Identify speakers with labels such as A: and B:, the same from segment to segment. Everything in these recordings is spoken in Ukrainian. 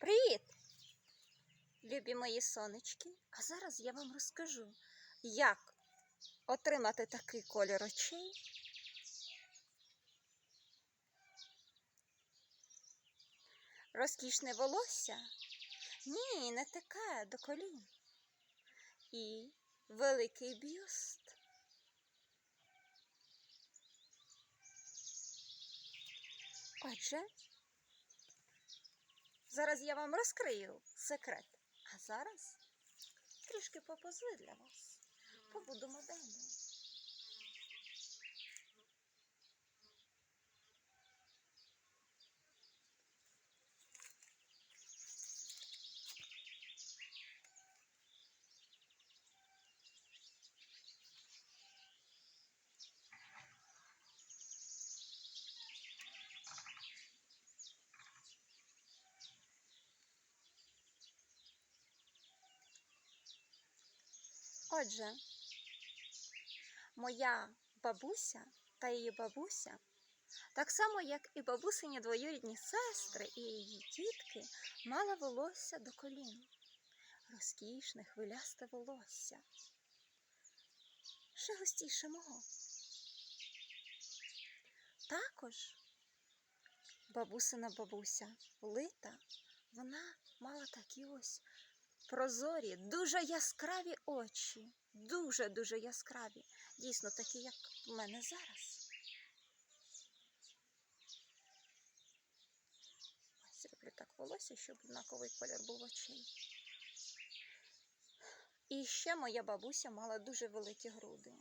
A: Привіт! Любі мої сонечки. А зараз я вам розкажу, як отримати такий колір очей. Розкішне волосся? Ні, не таке до колін. І великий бюст. Отже, Зараз я вам розкрию секрет. А зараз трішки попозли для вас. Побуду моделлю. Отже, моя бабуся та її бабуся, так само, як і бабусині двоюрідні сестри і її тітки, мала волосся до колін. Розкішне, хвилясте волосся. Ще густіше мого. Також бабусина бабуся Лита, вона мала такі ось прозорі, дуже яскраві очі. Дуже-дуже яскраві. Дійсно, такі, як в мене зараз. Ось роблю так волосся, щоб однаковий колір був очей. І ще моя бабуся мала дуже великі груди.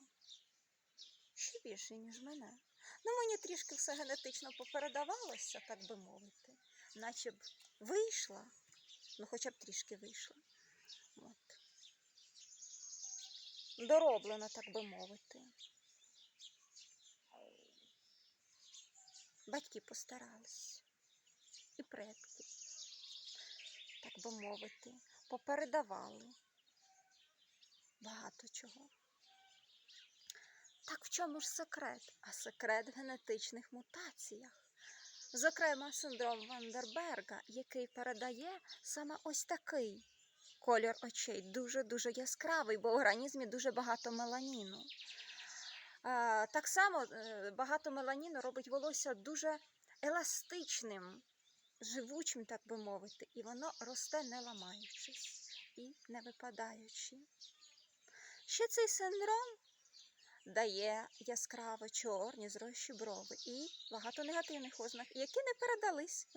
A: Ще більше, ніж мене. Ну, мені трішки все генетично попередавалося, так би мовити. Наче б вийшла, ну хоча б трішки вийшла. От. Дороблена, так би мовити. Батьки постарались. І предки, так би мовити, попередавали багато чого. Так в чому ж секрет? А секрет в генетичних мутаціях. Зокрема, синдром Вандерберга, який передає саме ось такий колір очей, дуже-дуже яскравий, бо в організмі дуже багато меланіну. Так само е, багато меланіну робить волосся дуже еластичним, живучим, так би мовити, і воно росте не ламаючись і не випадаючи. Ще цей синдром дає яскраво чорні зрощі брови і багато негативних ознак, які не передались